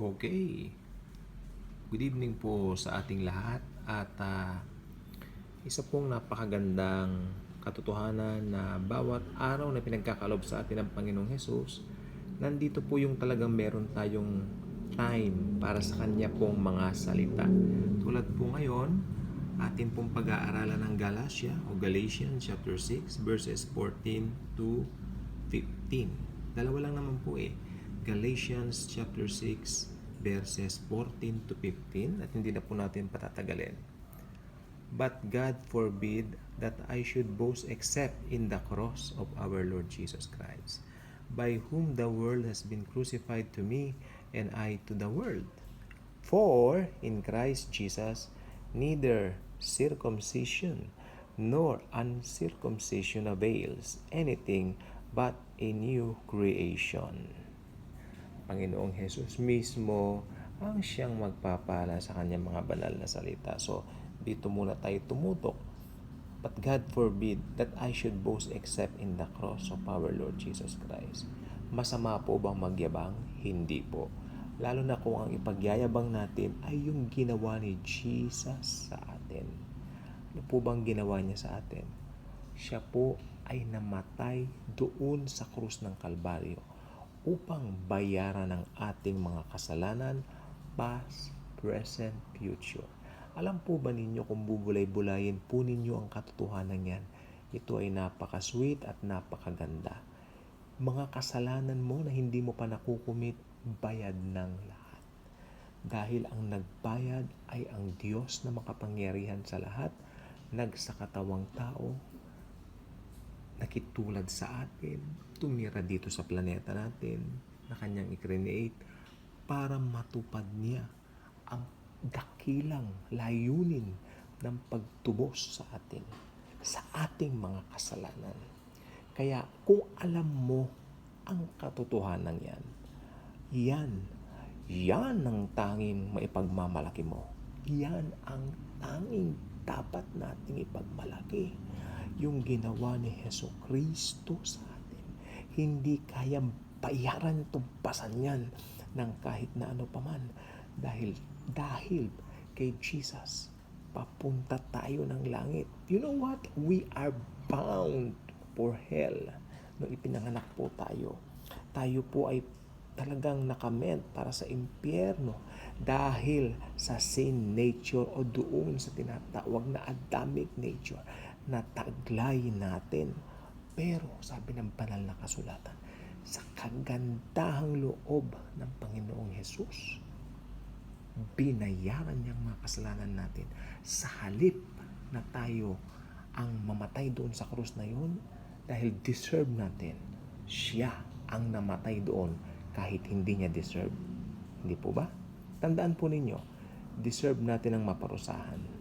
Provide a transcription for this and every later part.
Okay. Good evening po sa ating lahat at ah, isa pong napakagandang katotohanan na bawat araw na pinagkakalob sa atin ng Panginoong Hesus, nandito po yung talagang meron tayong time para sa Kanya pong mga salita. Tulad po ngayon, atin pong pag-aaralan ng Galatia o Galatians chapter 6 verses 14 to 15. Dalawa lang naman po eh. Galatians chapter 6 verses 14 to 15 at hindi na po natin patatagalin. But God forbid that I should boast except in the cross of our Lord Jesus Christ, by whom the world has been crucified to me and I to the world. For in Christ Jesus neither circumcision nor uncircumcision avails anything but a new creation. Panginoong Jesus mismo ang siyang magpapala sa kanyang mga banal na salita. So, dito muna tayo tumutok. But God forbid that I should boast except in the cross of our Lord Jesus Christ. Masama po bang magyabang? Hindi po. Lalo na kung ang ipagyayabang natin ay yung ginawa ni Jesus sa atin. Ano po bang ginawa niya sa atin? Siya po ay namatay doon sa krus ng Kalbaryo upang bayaran ang ating mga kasalanan, past, present, future. Alam po ba ninyo kung bubulay-bulayin po ninyo ang katotohanan yan? Ito ay napaka-sweet at napakaganda. Mga kasalanan mo na hindi mo pa nakukumit, bayad ng lahat. Dahil ang nagbayad ay ang Diyos na makapangyarihan sa lahat, nagsakatawang tao, nakitulad sa atin, tumira dito sa planeta natin na kanyang i-create para matupad niya ang dakilang layunin ng pagtubos sa atin, sa ating mga kasalanan. Kaya kung alam mo ang katotohanan yan, yan, yan ang tanging maipagmamalaki mo. Yan ang tanging dapat nating ipagmalaki. Yung ginawa ni Heso Kristo sa atin. Hindi kayang bayaran, tumpasan yan ng kahit na ano paman. Dahil, dahil kay Jesus, papunta tayo ng langit. You know what? We are bound for hell. Nung ipinanganak po tayo, tayo po ay talagang nakament para sa impyerno dahil sa sin nature o doon sa tinatawag na Adamic nature na taglay natin. Pero sabi ng banal na kasulatan, sa kagandahang loob ng Panginoong Hesus, binayaran niyang mga kasalanan natin sa halip na tayo ang mamatay doon sa krus na yun dahil deserve natin siya ang namatay doon kahit hindi niya deserve. Hindi po ba? Tandaan po ninyo, deserve natin ang maparusahan.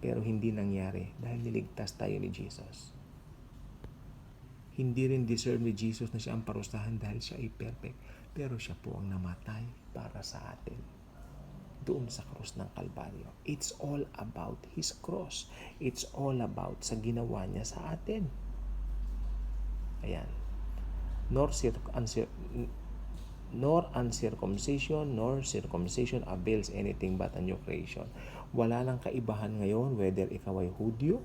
Pero hindi nangyari dahil niligtas tayo ni Jesus. Hindi rin deserve ni Jesus na siya ang parusahan dahil siya ay perfect. Pero siya po ang namatay para sa atin doon sa krus ng Kalbaryo. It's all about His cross. It's all about sa ginawa niya sa atin. Ayan. Nor, cir- uncir- nor uncircumcision nor circumcision avails anything but a new creation. Wala nang kaibahan ngayon whether ikaw ay Hudyo,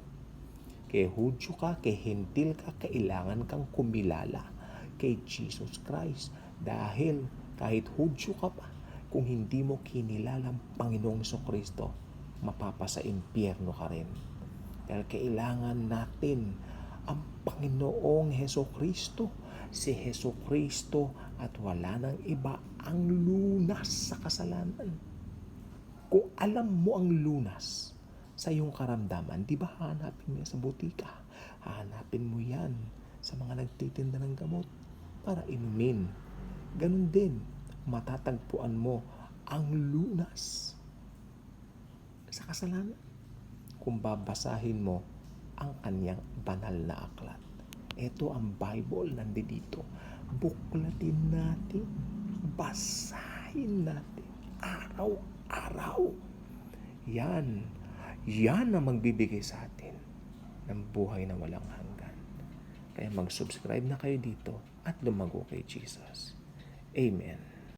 kay Hudyo ka, kay Hintil ka, kailangan kang kumilala kay Jesus Christ. Dahil kahit Hudyo ka pa, kung hindi mo kinilala ang Panginoong Kristo, mapapasa impyerno ka rin. Dahil kailangan natin ang Panginoong Heso Kristo. Si Heso Kristo at wala nang iba ang lunas sa kasalanan. Kung alam mo ang lunas sa iyong karamdaman, di ba hanapin mo yan sa butika? Hanapin mo yan sa mga nagtitinda ng gamot para inumin. Ganun din, matatagpuan mo ang lunas sa kasalanan kung babasahin mo ang kanyang banal na aklat. Ito ang Bible nandito. Buklatin natin, basahin natin, araw-araw. Yan, yan ang magbibigay sa atin ng buhay na walang hanggan. Kaya mag-subscribe na kayo dito at lumago kay Jesus. Amen.